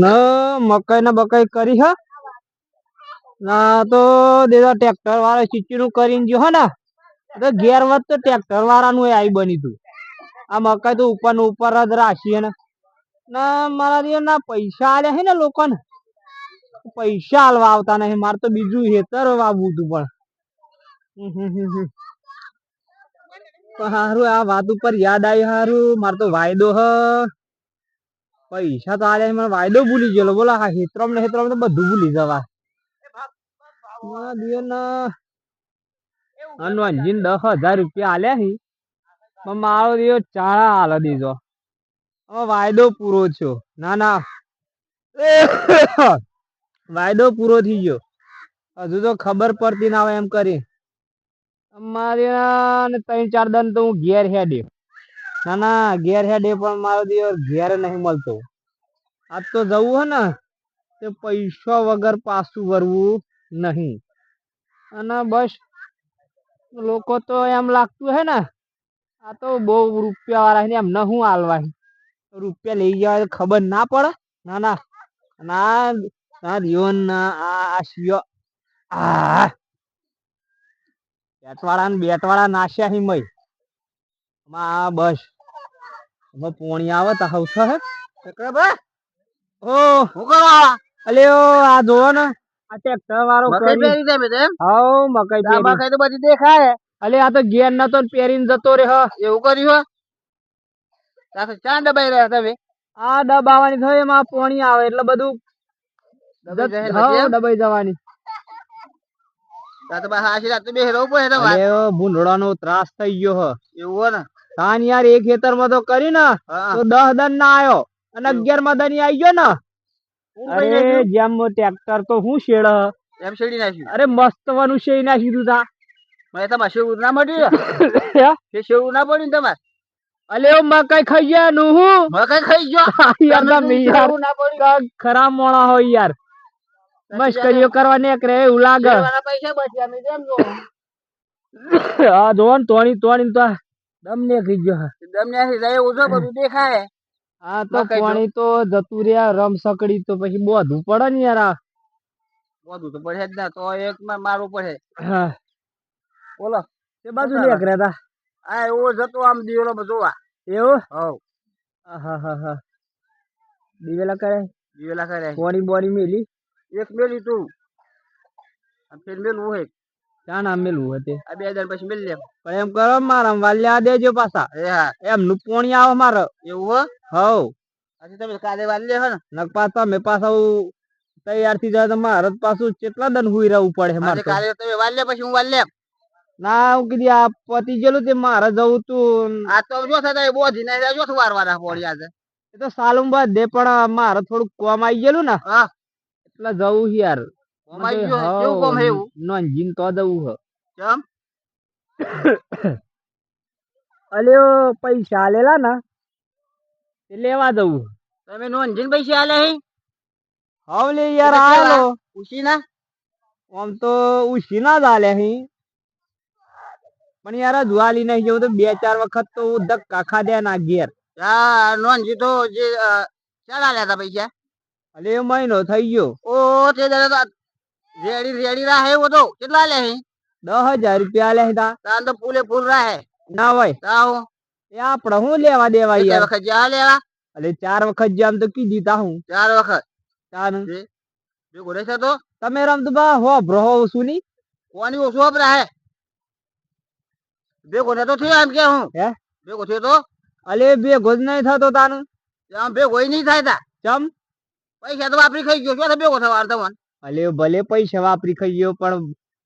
ના, મકાઈ ને બકાઈ કરી, હ? ના, તો દેદા ટ્રેક્ટર વાળા ચીચીનું કરીને ગયો ને? તો ઘેર વત તો ટ્રેક્ટર વાળાનું આવી બની તું. આ મકાઈ તો ઉપર ને ઉપર જ રાખી ને ના, મારા દિયર ના, પૈસા આલ્યા હે ને લોકોને? પૈસા આલવા આવતા નહીં, મારે તો બીજું હેતર વાવવું તું પણ. હારું, આ વાત ઉપર યાદ આવી હારું. મારે તો વાયદો, હ. પૈસા તો આલે મને વાયદો ભૂલી ગયો બોલો, આ હેત્રમ ને હેત્રમ તો બધું ભૂલી જવા મારા દિયરના આનું અંજીન દસ હજાર રૂપિયા આલ્યા હી. પણ મારો દિયો ચાળા આલ દીધો. હવે વાયદો પૂરો થયો. ના ના. વાયદો પૂરો થઈ ગયો. હજુ તો ખબર પડતી ના હોય એમ કરી. અમારે ત્રણ ચાર દન તો હું ઘેર હેડે ના ના, ઘેર હેડે પણ મારો દિવસ ઘેર નહીં મળતો. આજ તો જવું હે ને, તે પૈસા વગર પાછું ભરવું નહીં. અને બસ, લોકો તો એમ લાગતું હે ને, આ તો બહુ રૂપિયા વાળા ને એમ ન શું હાલવા રૂપિયા લઈ જવા ખબર ના પડે? ના ના. ના ના દિયોન ના આ શિયો આ. બેટવાળા ને બેટવાળા નાશ્યા હિમય મય. માં બસ. હવે પોણી આવે તો છે હે ચક્રભાઈ ઓ હું કરો અલે ઓ આ જોવો ને આ ટ્રેક્ટર વાળો મકઈ પેરી દે મેં હાઉ મકાઈ આ મકઈ તો બધી દેખાય. અલે આ તો ગેર નતો ને પહેરીને જતો રે હ એવું કર્યું હો? ચા દબાઈ રહ્યા તમે? આ દબાવાની થઈ એમાં પોણી આવે એટલે બધું દબાઈ જવાની. ભૂંડળા નો બે ત્રાસ થઈ ગયો એવું ને? તાન યાર એક ખેતરમાં તો કરી ને તો દસ દન ના આયો અને અગિયારમાં દન આવી ગયો ને. અરે જેમ ટ્રેક્ટર તો હું શેડ. એમ શેડી નાખ્યું? અરે મસ્ત વાનું શેડી નાખ્યું તું તા. મેં તમારે શેરવું ના મળ્યું હે? તે ના પડ્યું તમારે? અલે ઓ મકાઈ ખાઈ ગયા નું હું? મકાઈ ખાઈ ગયો? યાર શેરવું ના પડ્યું? ખરાબ મોણા હોય યાર. મસ્કરીઓ કરવા નીકળે એવું લાગે. શેરવાના પૈસા બચ્યા અમે જેમ જો આ જોન ને તોણી તોણી તો દમ નીકળી ગયો હે. દમ ને જાય ઓછો બધું દેખાય. હા તો પાણી તો જતું રહ્યા રમ સકડી તો પછી બોધવું પડે ને યાર આ. તો પડે જ ના તો એક માં મારવું પડે હા. બોલો તે બાજુ બતાવો. નીકળ્યા તા? આ એવો જતો આમ દીવેલો જોવા એવું? હવ. હા હા હા દિવેલા કરે? દિવેલા કરે. બોરી બોણી મેલી? એક મેલી તું. આ ફેર મેલવું હોય ક્યાં નામ મેલું હતે આ બે હજાર પછી મેલ લે પણ એમ કરો મારા વાલ્યા દેજો પાછા. એમ પોણી આવે મારે. એવું હો? હવ. આજે તમે કાલે વાલ્યા હો ને. નક પાછા મેં પાછા તૈયાર થઈ જાય મારે પાછું કેટલા દન હુઈ રહેવું પડે મારે કાલે તમે વાલ્યા પછી હું વાલ્યા ના હું કીધી આ પતિ ગયેલું તે મારે જવું તું. આ તો જો થતા બોધી ને જો વાર વાર પોડી આજે. એ તો સાલું બાદ દે પણ મારે થોડુંક કોમ આવી ગયેલું ને. હા. એટલે જવું યાર. અમાઈ ગયો કેવું કોમ હે એવું નોંધીને તો જવું હ કેમ અલ્યો પૈસા આલેલા ના તે લેવા દઉં તમે નોંધીને પૈસા આલે હે હાવ લે યાર? આલો ખુશી ના આમ તો ઉછી ના જ આલે હી પણ યાર જુવાલી નહીં જેવું તો બે ચાર વખત તો ધક્કા ખાધ્યા ના ઘેર આ નોંધી તો જે ચાલ આલ્યા હતા પૈસા અલે મહિનો થઈ ગયો ઓ તે તો રેડી રેડી રા હે તો. કેટલા લે હે? દસ હજાર રૂપિયા લે તા. તાન તો ફૂલે ફૂલ રાહે. ના હોય. તાવ. એ આપણે હું લેવા દેવા યાર? વખત જા લેવા અલે ચાર વખત જામ તો કીધી તા હું. ચાર વખત? ચાર જો ગોરે છે તો? તમે રમતો બા હો બ્રો સુની કોની ઓછું વપરા હે? ગોને તો થયો એમ કે હું? હે? ભેગો થયો તો? અલે બે ગોજ નહીં થતો તાનું. આમ બે ગોઈ નહીં થાય તા. ચમ? પૈસા તો વાપરી ખાઈ ગયો ક્યાં ગો થવા તમને અલે ભલે પૈસા વાપરી ખાઈ ગયો પણ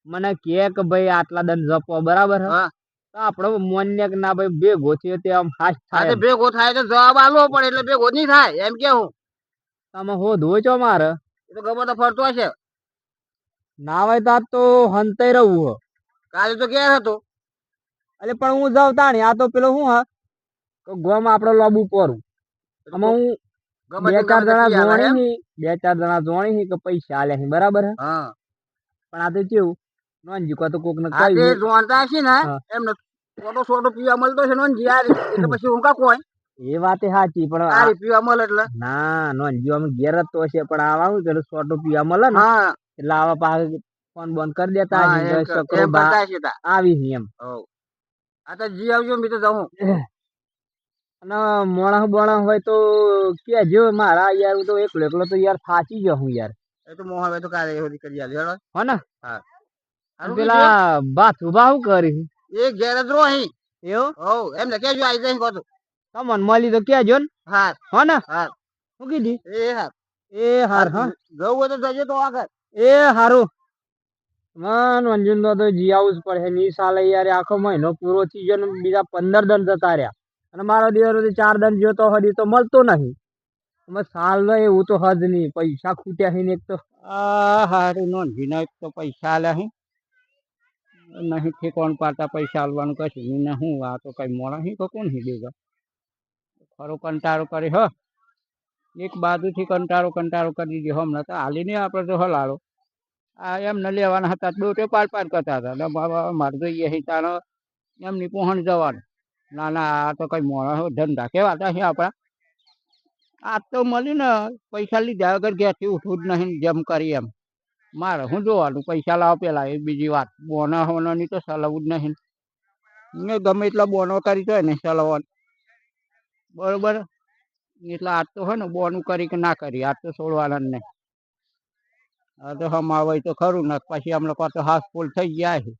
મને કે કે ભાઈ આટલા દન જપો બરાબર હા? તો આપડે મોન્ય કે ના ભાઈ ભેગો થયો તે આમ ખાસ થાય. ભેગો થાય તો જવાબ આલવો પડે એટલે ભેગો નહીં થાય એમ કે હું. તમે હો ધો છો મારે? એ તો ગમે તો ફરતો હશે. ના હોય તો તો હંતાઈ રહું હો. કાલે તો ક્યાં હતો. એટલે પણ હું જાઉં તાણી આ તો પેલો શું હા? તો ગોમ આપડે લોબુ પોરું. આમાં હું બે ચાર જણા જોણી ની બે ચાર જણા જોણી ની કે પૈસા આલે છે બરાબર હા? પણ આ તો કેવું નોનજી કો તો કોક ને આ દે જોણતા છે. ને. એમને છોટો છોટો પીવા મળતો છે નોનજી આ એટલે પછી હું કા કોઈ એ વાતે સાચી પણ આ- પીવા મળે એટલે. ના નોનજી અમે ઘેર જ તો છે પણ આવા હું પેલું સોટું પીવા મળે ને હા. એટલે આવા પાસે ફોન બંધ કરી દેતા. આવી એમ. આ તો જી આવજો મિત્ર તો જાઉં. અને મોણા બોણા હોય તો કેજો મારા યાર હું તો એકલો એકલો તો યાર થાચી ગયો હું યાર. એ તો હવે તો કાલે એવું કરી આલી હેડો. હો ને? હા. પેલા બાત ઊભા હું કરી? એ ઘેર જ રહો અહીં. એવું? એમ ને કેજો આઈ જાય કહો તમન તમને મળી તો કેજો ને. હા હો ને? હા હું કીધી? એ હા એ હાર હા. જવું હોય તો જજો તો આગળ. એ હારું. મન મંજુન તો જી આવું જ પડે ની સાલે યાર આખો મહિનો પૂરો થઈ ગયો ને બીજા પંદર દન જતા રહ્યા. અને મારો દિવસ ચાર દન જોતો તો હજી તો મળતો નહીં. અમે સાલ નો એવું તો હદ નહીં. પૈસા ખૂટ્યા છે ને એક તો. આ હારું નોંધી ના તો પૈસા આલ્યા હી. નહીં ઠેકોણ પાડતા પૈસા આલવાનું કશું ને હું? આ તો કઈ મોડા હી તો કોણ હી દેગા ખરો કંટાળો કરે હ. એક બાજુથી કંટાળો કંટાળો કરી દીધો હમણાં તો હાલી નહીં આપણે તો હલાળો આ એમને લેવાના હતા દોટે પાર પાર કરતા હતા. મારે જોઈએ એ હિતાનો એમની પહોંચ જવાનું. ના ના, આ તો કઈ હો, ધંધા કેવાતા છે આપણા. આ તો મળી ને પૈસા લીધા વગર ઘેરથી ઉઠવું જ નહીં જેમ કરી એમ. મારે શું જોવાનું? પૈસા લાવો પેલા, એ બીજી વાત. બોના હોનાની તો સલવું જ નહીં. ને ગમે એટલા બોનો કરી તો એને ચલાવવાનું બરોબર? એટલે આજ તો હોય ને, બોનું કરી કે ના કરી આજ તો છોડવાના નહીં. આ તો હમ આવે તો ખરું ને, પછી અમને પાછો હાથ થઈ ગયા છે.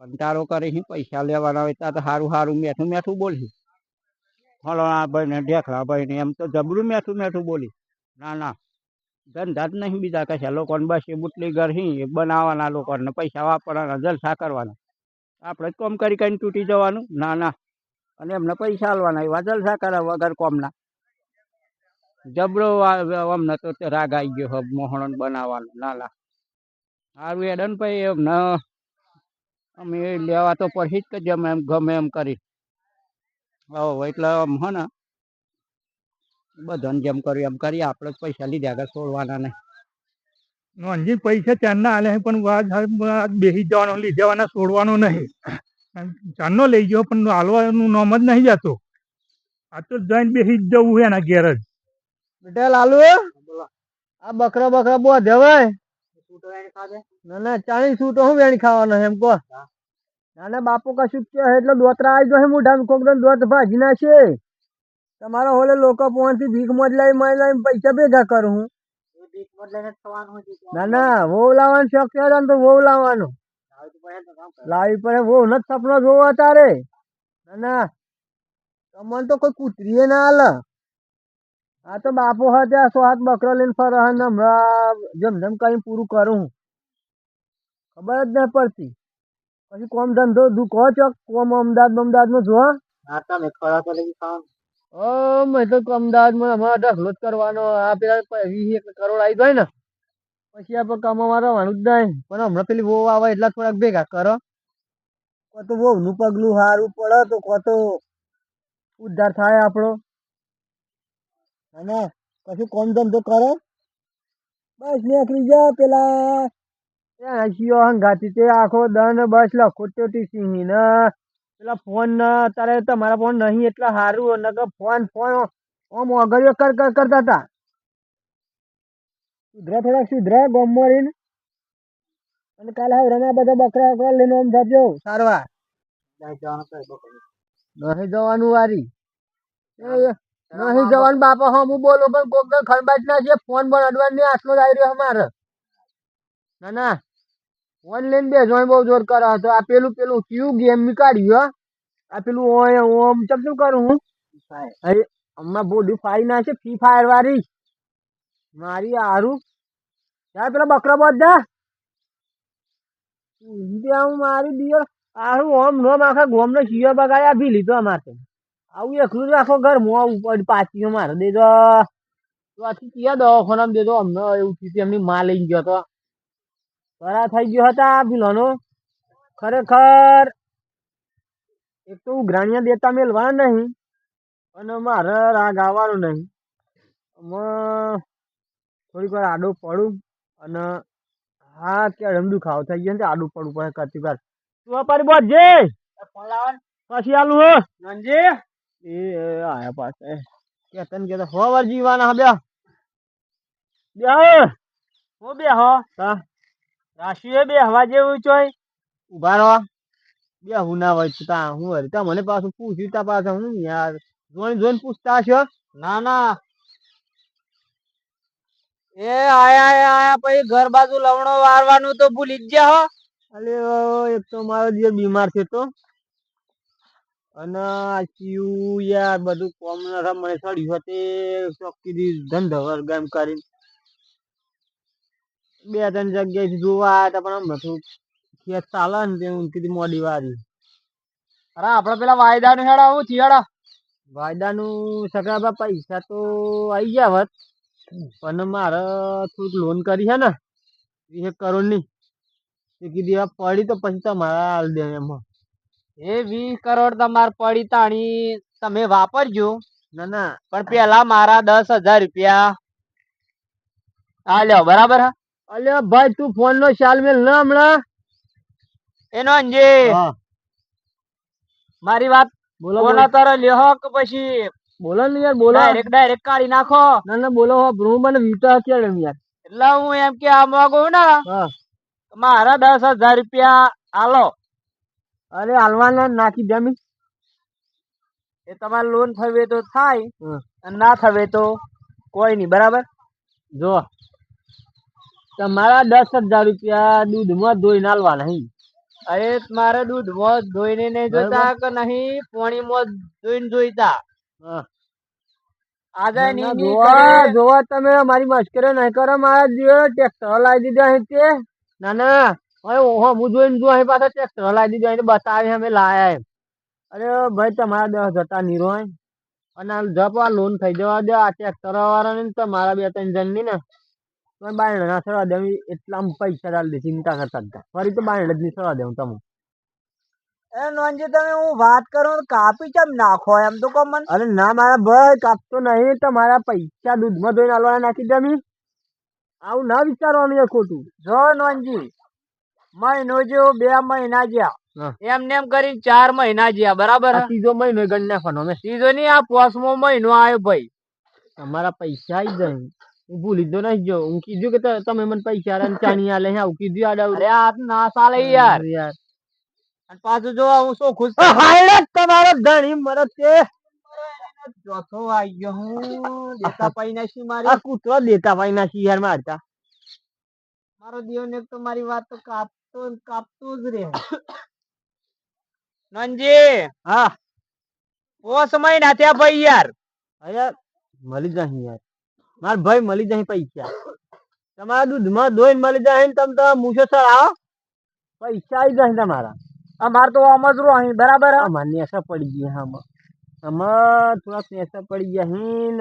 કંટાળો કરે છે, પૈસા લેવાના હોય ત્યાં તો સારું સારું મેઠું મેઠું બોલી. ફલાણા ભાઈ ને ઢેખલા ભાઈ ને એમ તો જબરું મેઠું મેઠું બોલી. ના ના. ધંધા જ નહીં બીજા કશા. લોકોને બસ એ બુટલી ઘર હી બનાવવાના લોકોને, પૈસા વાપરવાના, જલસા કરવાના. આપણે જ કોમ કરી કરીને તૂટી જવાનું. ના ના. અને એમને પૈસા આલવાના, એવા જલસા કરે વગર કોમના. જબરો અમને તો રાગ આવી ગયો મોહણ બનાવવાનું. ના ના. સારું એડન ભાઈ એમને અમે લેવા તો પછી જ કે જેમ એમ ગમે એમ કરી. હો એટલે આમ ને બધાને જેમ કર્યું એમ કરી આપણે જ પૈસા લીધા આગળ છોડવાના નહીં. નોંધી પૈસા ચારના આલે પણ આજ બેસી જવાનો લઈ જવાના છોડવાનો નહીં. ચાંદનો લઈ ગયો પણ હાલવાનું નામ જ નહીં જતો. આ તો જઈને બેસી જ જવું છે એના ઘેર જ. બેટા લાલુ આ બકરા બકરા બોધે ભાઈ ના ના ચાણી તો હું વેણી ખાવાનો એમ કહો. ના ના બાપુ કશું કે એટલે દોતરા આવી ગયો મોઢામાં કોક દન દોત ભાજી નાખે. તમારા હોલે લોકો પોણથી ભીખ મોજ લાવી મળી લાવી પૈસા ભેગા કરું હું. ના ના વહુ લાવવાનું શોખ થયો તો વહુ લાવવાનું. લાવી પડે વહુ નથી સપનો જોવો તારે ના ના તમને તો કોઈ કૂતરીએ ના હાલ. આ તો બાપુ હા ત્યાં સો હાથ બકરો લઈને ફરે હે ને હમણાં જેમ જેમ કઈ પૂરું કરું હું. ખબર જ નહીં પડતી. પછી કોમ ધંધો દુખો ચોક કોમ અમદાવાદ અમદાવાદમાં જો ઓ મેં તો અમદાવાદમાં હમણાં ઢગલો જ કરવાનો. આ પેલા વીસ એક કરોડ આવી જાય ને. પછી આપણે કમાવા રહેવાનું જ નહીં. પણ હમણાં પેલી વહુ આવે એટલા થોડાક ભેગા કરો. કો તો વહુનું પગલું સારું પડે તો કો તો ઉદ્ધાર થાય આપણો. અને પછી કોમ ધંધો કરો. બસ નીકળી જાય પેલા. શિયો હંગાતી તે આખો દન બસ લખોટ્યો તી સિંહ ને પેલા ફોન ને તારે તમારા ફોન નહીં એટલે સારું ને કે ફોન ફોન ઓમ ઓગળ્યો કર કર કરતા હતા. સુધરા થોડાક સુધરા ગોમ મળીને અને કાલે હવે રમ્યા બધા બકરા બકરા લઈને ઓમ જજો. સારવાર. નહીં જવાનું વારી. નહીં જવાનું બાપા હા હું બોલું પણ કોક ને ખરબાટ ના છે ફોન પણ અડવાની આટલો જ આવી રહ્યો અમારે. ના ના. ફોન બે જોઈ બહુ જોર કરે તો આ પેલું પેલું કયું ગેમ નીકાળ્યું આ પેલું ઓય ઓમ ચમ ચમ કરું હું? અરે હમણાં બોડી ફાડી નાખે ફ્રી ફાયર વાળી. મારી હારું. યાર પેલા બકરા બધા હું મારી દિયર આરું ઓમ નોમ આખા ગોમને શિયો બગાડી ભી લીધો અમારે આવું એકલું જ રાખો ઘર મો ઉપર પાછી મારે દેજો. તો આથી ક્યાં દવાખાનામાં દેજો અમને એવું થયું એમની માં લઈ ગયો તો. કરા થઈ ગયો હતા ભીલોનો. ખરેખર એક તો ઉઘરાણિયા દેતા મેલવા નહીં અને મારે રાગ આવવાનો નહીં. થોડીક વાર આડું પડું અને હા કેળમ ખાવ થઈ ગયો ને તે આડું પડવું પડે કરતી વાર. તું અપારી બોધ જે! પછી આલું હો. નંજી એ આયા પાસે કે તને કે હો વાર જીવાના બે બે હો બે હો. તા રાશિએ બે હવા જેવું ચોય. ઊભા રહો. બે હું ના હોય તા હું વળી તા મને પાછું પૂછ્યું તા પાછા હું યાર? જોઈને જોઈને પૂછતા છો ના ના. એ આયા આયા આયા પછી ઘર બાજુ લવણો વારવાનું તો ભૂલી જ ગયા હો. અલે એક તો મારો જે બીમાર છે તો. અને આ ચિયું યાર બધું કોમ મને સડ્યું હતું ચોકી દી ધંધો વર્ગામ કરીને. બે ત્રણ જગ્યાએથી જોવા આવ્યા હતા પણ આમ નતું ખેત ચાલે ને તે હું કીધી મોડી વારી અરે આપડે પેલા વાયદાનું હેડા હું થિયાડા વાયદાનું સગા પૈસા તો આઈ ગયા હોત પણ મારે થોડીક લોન કરી છે ને વીસ કરોડની એ કીધી પડી તો પછી તમારે હાલ દે એમાં. એ વીસ કરોડ તમારે પડી તાણી તમે વાપરજો. ના ના. પણ પેલા મારા દસ હજાર રૂપિયા. આ લ્યો બરાબર હા? અલ્યા ભાઈ તું ફોન નો ચાલ મેલ ના હમણાં એનો અંજે મારી વાત બોલો બોલો. તારો લ્યો કે પછી બોલો ને યાર બોલો. ડાયરેક્ટ ડાયરેક્ટ કાઢી નાખો. ના ના બોલો ભ્રુ મને વીટા કેળ યાર. એટલે હું એમ કે આ માંગુ ને. મારા દસ હજાર રૂપિયા આલો. અરે હાલવાના નાખી જમી એ તમારે લોન થવે તો થાય અને ના થવે તો કોઈ નહીં બરાબર? જો. તમારા દસ હજાર રૂપિયા દૂધમાં ધોઈને આલવાના નહીં અરે મારે દૂધમાં ધોઈને નહીં જોતા કે નહીં પાણીમાં ધોઈને જોઈતા. જોવા તમે મારી મશ્કરી નહીં કરો મારા જીવો ટ્રેક્ટર લાવી દીધા અહીં તે. ના ના. હવે હું જોઈને જો અહીં પાછા ટ્રેક્ટર લાવી દીધા અહીં બતાવી અમે લાયા એમ. અરે ભાઈ તમારા દસ જતા નીરો અને આ જપ આ લોન થઈ જવા દે આ ટ્રેક્ટર વાળાને ને તમારા બે ત્રણ જણની ને. તમે બાયણ ના સળવા દે એટલા પૈસા ડાલ દે ચિંતા કરતા હતા ફરી તો બાયણ જ ની સળવા દઉં તમે એ નોનજી તમે હું વાત કરું કાપી ચમ નાખો એમ તો કહો મને? અરે ના મારા ભાઈ કાપતો નહીં તમારા પૈસા દૂધમાં ધોઈને આલવાના નાખી દમી આવું ના વિચારવાનું એ ખોટું. જો નોનજી મહિનો જેવો બે મહિના ગયા. એમને એમ કરીને ચાર મહિના જ્યાં બરાબર? ત્રીજો મહિનો ગણ નાખવાનો ત્રીજો નહીં આ પોસમો મહિનો આવ્યો ભાઈ. તમારા પૈસા આવી જાય. હું ભૂલી દો નહીં જો હું કીધું કે તમે મને પૈસા આલે ચાણી આલે હે આવું કીધું આડા અરે આ ના સાલે યાર. યાર. અને પાછું જો હું શું ખુશ હાલે તમારો ધણી મરત છે. ચોથો આવ્યો હું દેતા પાઈ નાખી મારી. આ કૂતરો દેતા પાઈ નાખી યાર મારતા. મારો દીવને તો મારી વાત તો કાપતો કાપતો જ રહે. નંજી હા. ઓ સમય ના ત્યાં ભાઈ યાર. યાર મળી જાય યાર. માર ભાઈ મળી જાય પૈસા. તમારા દૂધમાં દોઈ મળી જાય ને તમે તો મૂછો સર આવો. પૈસા આવી જાય તમારા. અમાર તો આમ જ રહો અહીં બરાબર? અમારે નેસા પડી ગયા હા અમાર થોડાક નેસા પડી ગયા હિન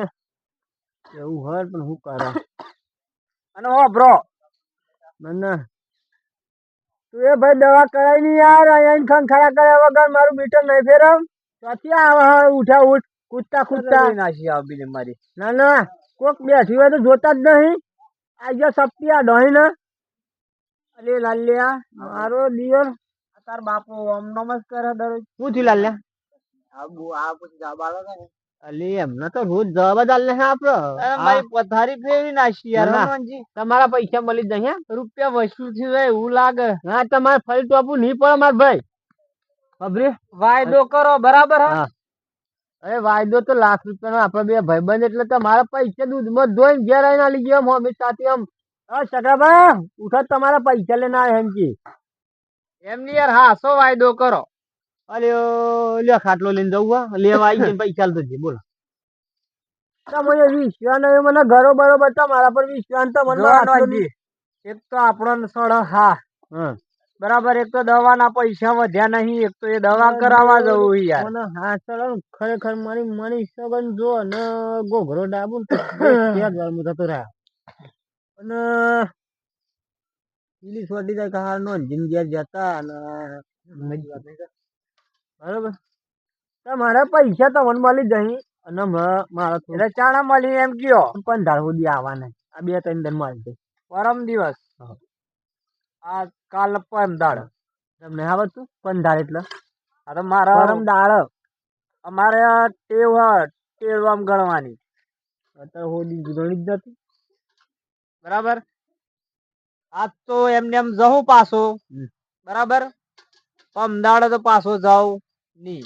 એવું હોય પણ હું કરા? અને હો બ્રો. મને તું એ ભાઈ દવા કરાય નહીં યાર અહીંયા ખંખાડા કર્યા વગર મારું મીટર નહીં ફેરવ. ત્યાંથી આવે ઉઠા ઉઠ. કૂદતા કૂદતા. નાસી આવી મારી. ના ના. કોક બેઠી હોય તો જોતા જ નહીં. આ જો સપટી આ ડોહી ને અલે લાલ્યા મારો દિયર. તાર બાપો ઓમ નમસ્કાર દરરોજ. શું થયું લાલ્યા? આબુ આ પછી જવાબ આલો ને. અલે એમને તો રોજ જવાબ જ આલે હે આપડે. મારી પથારી ફેરવી નાખી યાર હનુમાનજી. તમારા પૈસા મળી જાય હે. રૂપિયા વસૂલ થઈ જાય એવું લાગે. હા તમારે ફરી ટોપું નહીં પડે માર ભાઈ. ખબરે વાયદો કરો બરાબર હા. અરે વાયદો તો લાખ રૂપિયાનો આપડે બે ભાઈબંધ એટલે તમારા પૈસા દૂધમાં ધોઈને ઘેર આવીને આલી ગયો મમ્મી સાથે આમ હા સગાબા ઉઠો તમારા પૈસા લઈને આવે એમ કે. એમની યાર હા સો વાયદો કરો? અરે લે ખાટલો લઈને જવું હો. લેવા આવી જઈને પૈસા તો બોલો. મને વિશ્વાસ નહીં મને ઘરો બરોબર તમારા પર વિશ્વાસ તો મને એક તો આપણો સળ હા. બરાબર એક તો દવાના પૈસા વધ્યા નહીં એક તો એ દવા કરાવવા જવું યાર. મને હા ચલો ખરેખર મારી મારી સગન જો ને ગોઘરો ડાબુ ને જવાનું થતો રહ્યા અને પેલી છોડી જાય કે હાર નો જિંદગી જતા અને બરોબર. તમારા પૈસા તમને મળી જાય અને મારા એટલે ચાણા મળી એમ કયો? પંદર સુધી આવવાના આ બે ત્રણ દિન મળી જાય. પરમ દિવસ. આ કાલ પંદાળ તમને આવડતું પંદાળ એટલે? અરે મારા પરમ દાળ અમારે આ ટેવ ટેવ આમ ગણવાની. અત્યારે હોદી ગણી જ નથી. બરાબર? આજ તો એમને એમ જવું પાછો. બરાબર? અમદાવાદ તો પાછો જાવ નહીં.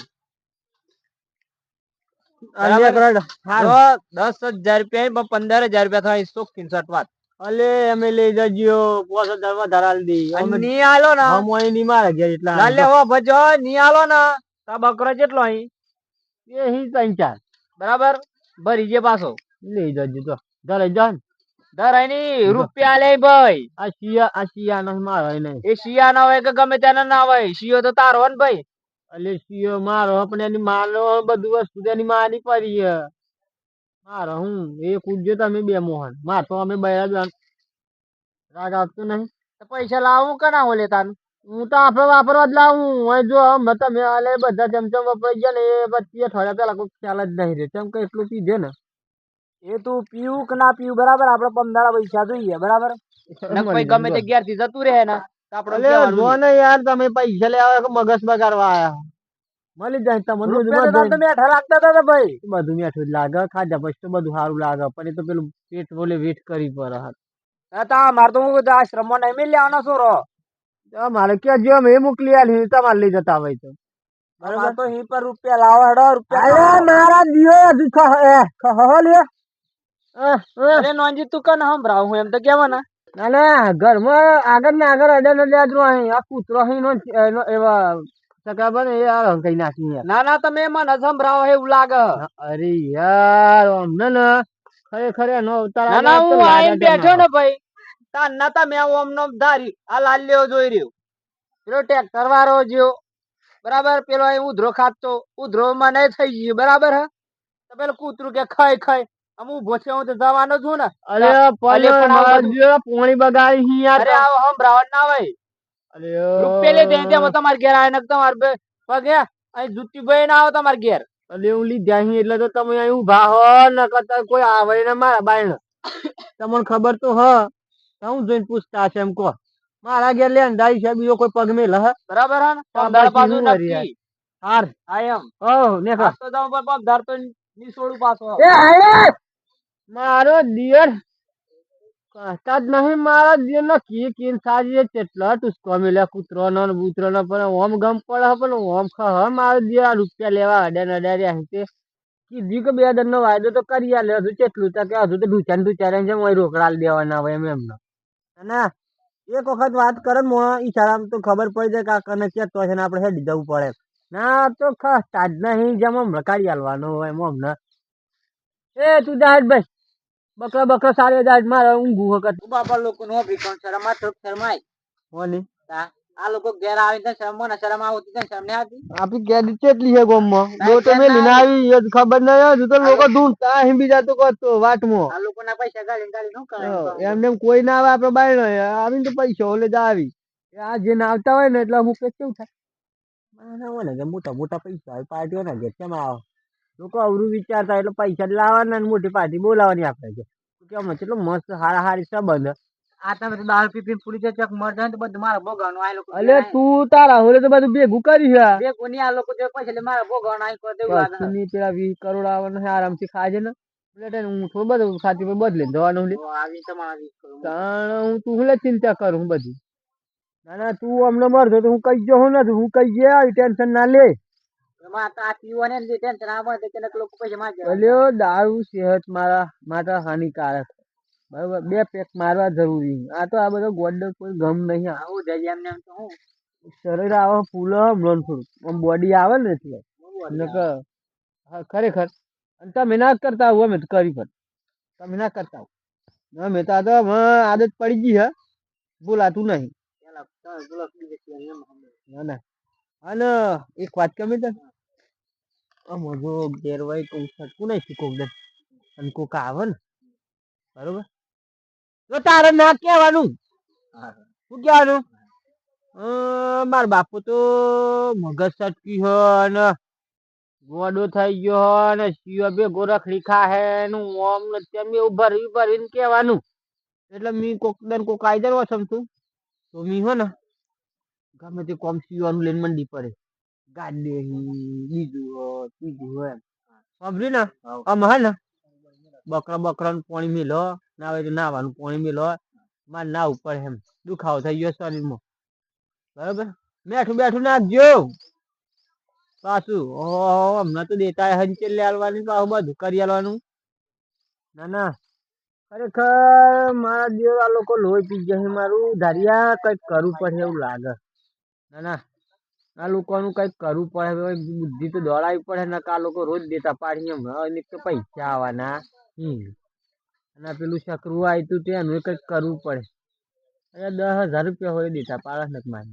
દસ હજાર રૂપિયા પંદર હજાર રૂપિયા થાય શોખીન સટવાત વાત. અલે અમે લઈ જજો. પોસો હજાર ધરાલ આલી દી ની આલો ના? હમની મારે ઘેર એટલા લાલે હો ભજો ની આલો ના? તા બકરો કેટલો અહીં. એ હી ત્રણ ચાર. બરાબર? ભરી જે પાછો. લઈ જજો તો ધરે જન ધરાયની રૂપિયા લે ભાઈ. આ શિયા આ શિયા નો મારો નહીં એ શિયા ના હોય કે ગમે તેના ના હોય. શિયો તો તારો ને ભાઈ. અલે શિયો મારો પણ એની માનો બધું વસ્તુ તેની માની પડી હે મારો હું એ કૂદજો તમે બે મોહન. માર તો અમે બૈરા જાણ. રાગ આવતું નહીં. તો પૈસા લાવું કે ના ઓલે તાન? હું તો આપણે વાપરવા જ લાવું. જો અમે તમે આલે બધા ચમચમ વપરાઈ ગયા ને એ પછી અઠવાડિયા પેલા કોઈ ખ્યાલ જ નહીં રહે કેમ કે એટલું પીધે ને? એ તું પીવું કે ના પીવું? બરાબર આપણે પંદાળા પૈસા જોઈએ. બરાબર? ગમે તે ઘેરથી જતું રહે ને આપણે યાર તમે પૈસા લેવા મગજ બગાડવા આયા મળી જાય તમને બધું મેઠા લાગતા હતા ભાઈ. બધું મેઠું જ લાગે ખાધા પછી તો બધું સારું લાગે પણ એ તો પેલું પેટ બોલે વેટ કરી પર હતા મારે તો હું આશ્રમમાં નહીં લેવાનો છો રો. મારે ક્યાં જો મેં મોકલી આલી તમારે લઈ જતા હોય તો. બરાબર? તો હી પર રૂપિયા લાવો હેડો રૂપિયા અરે મારા દિયો હજુ ખહો લે અરે નોંજી તું કન સંભળાવ હું એમ તો કેવા ને? ના ઘરમાં આગળ ને આગળ અડે ને લેજો અહીં આ કૂતરો અહીં નો એવા સકાબન એ યાર હંકાઈ નાખી ના ના તમે મને સંભળાવો એવું લાગે. અરે યાર અમને ને. ખરેખર નો અવતાર ના ના હું આઈને બેઠો ને ભાઈ. તાન ના તમે ઓમનો ધારી આ લાલ્યો જોઈ રહ્યો. પેલો ટ્રેક્ટર વાળો જ્યો. બરાબર પેલો અહીં ઉધરો ખાતો. ઉધરો નહીં થઈ ગયો. બરાબર હે? તો પેલું કૂતરું કે ખાય આમ ઊભો છે હું તો જવાનો છું ને. અરે પણ બગાડી યાર અરે આવો સંભળાવટ ના હોય. અરે રૂપિયા લઈ ત્યાં તમારે ઘેર આવે ને તમારે પગે અહીં જુતી ભાઈ ના આવે તમારે ઘેર. એટલે હું લીધા અહીં એટલે તો તમે અહીં ઊભા હો ન કરતા કોઈ આવે ને મારા બાયણ. તમને ખબર તો હ. હું જોઈને પૂછતા હશે એમ કહો. મારા ઘેર લે અંદાજી છે બીજો કોઈ પગ મેલ હ? બરાબર હા ને? પગદાર પાછું. હાર. હા એમ. ઓહ ને તો તમે પર પગદાર તો પાછો. મારો દિયર કહેતા જ નહીં મારા નક્કી કી કીન સાજી કેટલા ટુસકો મેલ્યા કૂતરો ન બૂતરો નો પણ ઓમ ગમ પડે પણ ઓમ ખહ મારો દિયર આ રૂપિયા લેવા અડે ને અડાડ્યા હે તે. કીધી કે બે દન નો વાયદો તો કરી આલે, હજુ કેટલું તો કે હજુ તો ઢૂચા ને ઢૂચા રહે છે મોય રોકડા દેવાના હોય એમ એમનો. ના, એક વખત વાત કરે મોં ઈશારામાં તો ખબર પડી જાય કે આ કને ચેતો છે ને આપણે હેડી જવું પડે. ના, તો ખ તાજ નહીં, જેમ હમણાં કાઢી આલવાનો હોય એમ હમણાં એ તું દાડ ભાઈ. બકરા બકરા સારી દાદ મારે ઊંઘું વખત બાપા લોકો નો ભીખણ શરમા તો શરમાય કોની આ લોકો ઘેર આવીને શરમ મને શરમ આવતી તો શરમ ને આવતી? આપી ઘેર ચેટલી છે ગોમમાં? લોટો મેલીને આવી. એ ખબર ન હોય તો લોકો ઢૂંઢતા અહીં બીજા તો કરતો વાટમાં. આ લોકો ના પૈસા ગાલી ગાલી નો કરે? એમને નેમ કોઈ ના આવે આપડે બાયણો આવીને તો પૈસા ઓલે જ આવી. આ જે ના આવતા હોય ને એટલે અમુક કે કેવું થાય? મને હોય ને કે મોટા મોટા પૈસા આવે પાર્ટીઓ ના ઘેર કેમ આવો? લોકો અવરું વિચારતા એટલે પૈસા લાવવાના ને મોટી પાર્ટી બોલાવવાની આપણે છે. કે અમે કેટલો મસ્ત હારા હારી સંબંધ. આ તમે તો દાળ પી પી પૂરી ચક મર જાય તો બધું મારા ભોગવવાનું આ લોકો અલે તું તારા હોલે તો બધું ભેગું કરી છે ભેગું કોની આ લોકો જે પૈસા લે મારા ભોગવવાનું આ કરી દેવું આ ની પેલા 20 કરોડ આવવાનું છે આરામથી ખાજે ને. એટલે હું થોડું બધું ખાતી પર બદલી જવાનું લે. આવી તમારા 20 કરોડ. તાણ હું તું હું લે ચિંતા કરું હું બધી. ના ના તું અમને મરજો તો હું કઈ જો હું નથી હું કઈ ગયા ટેન્શન ના લે. દારૂ સેહત મારા માટે હાનિકારક બરાબર બે પેક મારવા જરૂરી આ તો આ બધો ગોડ કોઈ ગમ નહીં આવું જાય એમને એમ તો હું શરીર આવે ફૂલો હમણાં થોડું આમ બોડી આવે ને એટલે ખરેખર અને તમે ના કરતા હોય અમે કરી પણ તમે ના કરતા આવું મેં તો આ તો આદત પડી ગઈ હે બોલાતું નહીં ના ના અને એક વાત કમી તને આમ ગેરવાય કોક સટકું નહીં કોક દે અને કોક આવે ને બરોબર? તો તારે ના કહેવાનું. શું કહેવાનું? માર બાપુ તો મગજ સટકી હો ને ગોડો થઈ ગયો હો ને શિયો બે ગોરખડી ખા હે ને ઓમ ને તેમ એવું ભરવી ભરવીને કહેવાનું. એટલે મી કોક દન કોક આઈ જાય સમતું તો. મી હો ને ગમે તે કોમ સીવાનું લઈને મંડી પડે. ગાડી બીજું ત્રીજું એમ. સાંભળ્યું ને? આમ હે ને? બકરા બકરાનું પાણી મેલો ના હોય તો નાવાનું પાણી મેલો. માર ના ઉપર એમ. દુખાવો થઈ ગયો શરીરમાં. બરાબર? બેઠું બેઠું નાખજો. પાછું ઓહો હમણાં તો દેતા હંચે લેવાનું પાછું બધું કરી આલવાનું ના ના. ખરેખર મારા જેવા લોકો લોહી પી જશે મારું. ધારિયા કંઈક કરવું પડે એવું લાગે. ના ના. આ લોકોનું કંઈક કરવું પડે બુદ્ધિ તો દોડાવી પડે ને આ લોકો રોજ દેતા પાડી એમ. તો પૈસા આવવાના. હમ. અને પેલું સકરું આવ્યું હતું તેનું કંઈક કરવું પડે. અરે દસ હજાર રૂપિયા હોય દેતા પાડે ને મારે.